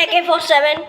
AK-47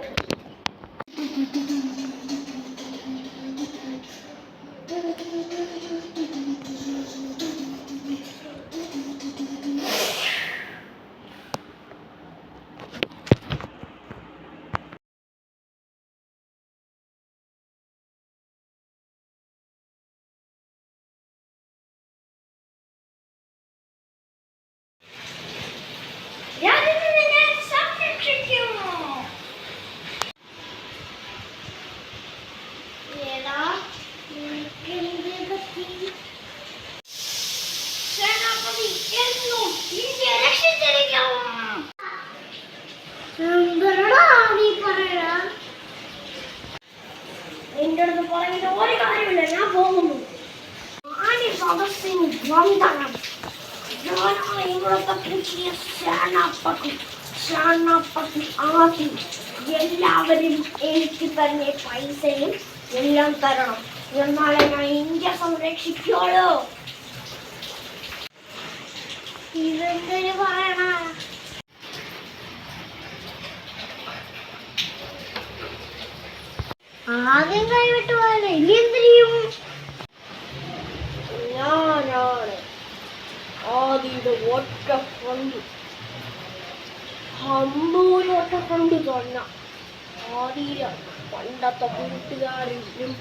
എന്റെ അടുത്ത് പറയുന്ന ഒരു കാര്യമില്ല ഞാൻ പോകുന്നു ആനി സദസ്സിന് വന്ദനം ഞാനാണ് ഇവിടുത്തെ പുതിയ സേനാപതി സേനാപതി ആദ്യം എല്ലാവരും എനിക്ക് തന്നെ പൈസയും എല്ലാം തരണം. എന്നാലേ ഞാൻ ഇന്ത്യ സംരക്ഷിക്കുള്ളൂ ഇതെന്തൊരു പറയണ ആദ്യം കൈവിട്ട് പോയാലോ ഇനി എന്ത് ചെയ്യും? ഞാനാണ് ആദിയുടെ ഒറ്റഫണ്ട് ഒറ്റഫണ്ട് ഒറ്റ ആദ്യ തന്നെ ആദിയിലെ പണ്ടത്തെ കൂട്ടുകാരിലും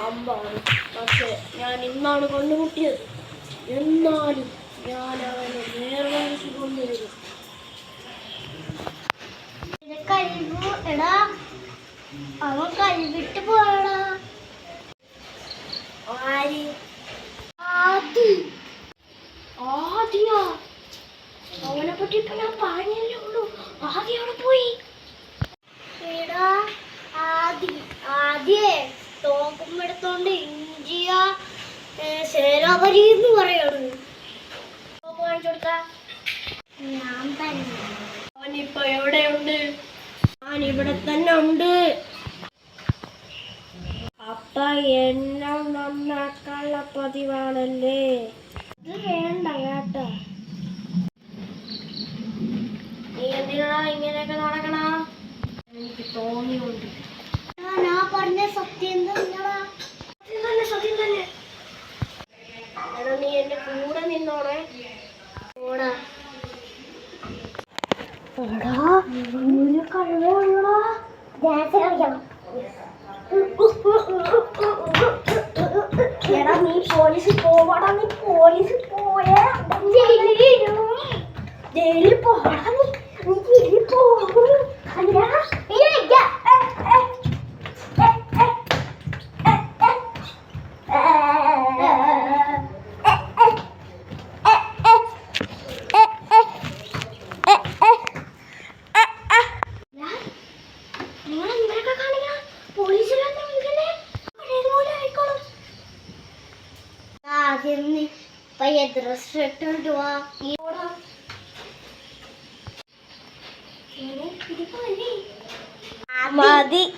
അമ്പാണ്. പക്ഷെ ഞാൻ ഇന്നാണ് കണ്ടുമുട്ടിയത്. എന്നാലും ഞാൻ അവനെ നേർവഴിക്ക് കൊണ്ടുവരും എടാ. അവൻ കഴിവിട്ട് പോയടാ. ആര്? ആദി. ആദ്യ. അവനെ പറ്റി ഇപ്പൊ ഞാൻ പറഞ്ഞല്ലേ ഉള്ളൂ. ആദ്യ അവിടെ പോയി. എടാ ആദി. ആദ്യേ തോക്കുമ്പെടുത്തോണ്ട് ഇഞ്ചിയ സേനാപതി എന്ന് പറയാണ്. കാണിച്ചു കൊടുക്ക. അവനിപ്പോ എവിടെയുണ്ട്? ഞാൻ ഇവിടെ തന്നെ ഉണ്ട്. അപ്പ എന്നെ നന്നാക്കാനുള്ള പതിവാണല്ലേ? ഇത് വേണ്ട കേട്ടോ. നീ എന്തിനാ ഇങ്ങനെയൊക്കെ നടക്കണ? എനിക്ക് തോന്നിയുണ്ട്. ഞാൻ പറഞ്ഞ സത്യം തന്നെയാ സത്യം തന്നെ. സത്യം തന്നെ നീ എന്റെ കൂടെ നിന്നോടെ കൂടെ എടാ നീ പോലീസ് പോവാടാ നീ പോലീസ് പോയാ. ജയിലിൽ പോടാ. военный поедет расширен два гора. മതി